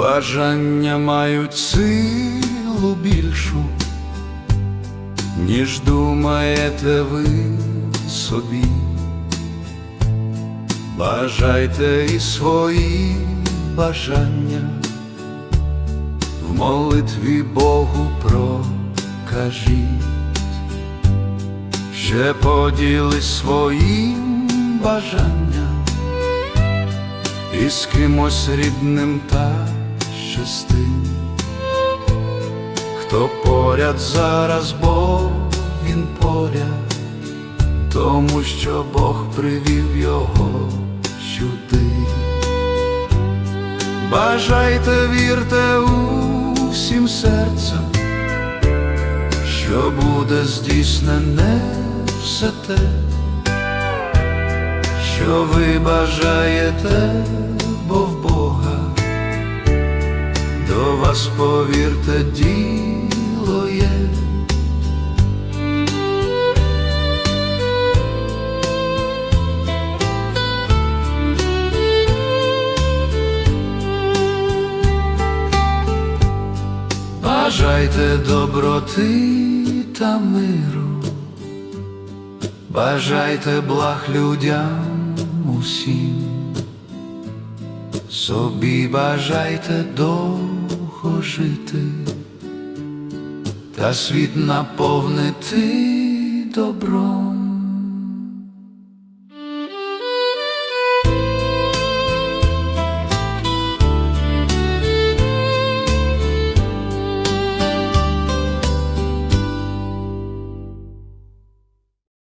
Бажання мають силу більшу, ніж думаєте ви собі. Бажайте і свої бажання, в молитві Богу прокажіть, ще поділись своїм бажанням і з кимось рідним та щастим, хто поряд зараз, бо він поряд, тому що Бог привів його сюди. Бажайте, вірте усім серцем, що буде здійснене все те що ви бажаєте, вас повірте, діло є. Бажайте доброти та миру. Бажайте благ людям усім, собі бажайте довго жити, та світ наповнити добром.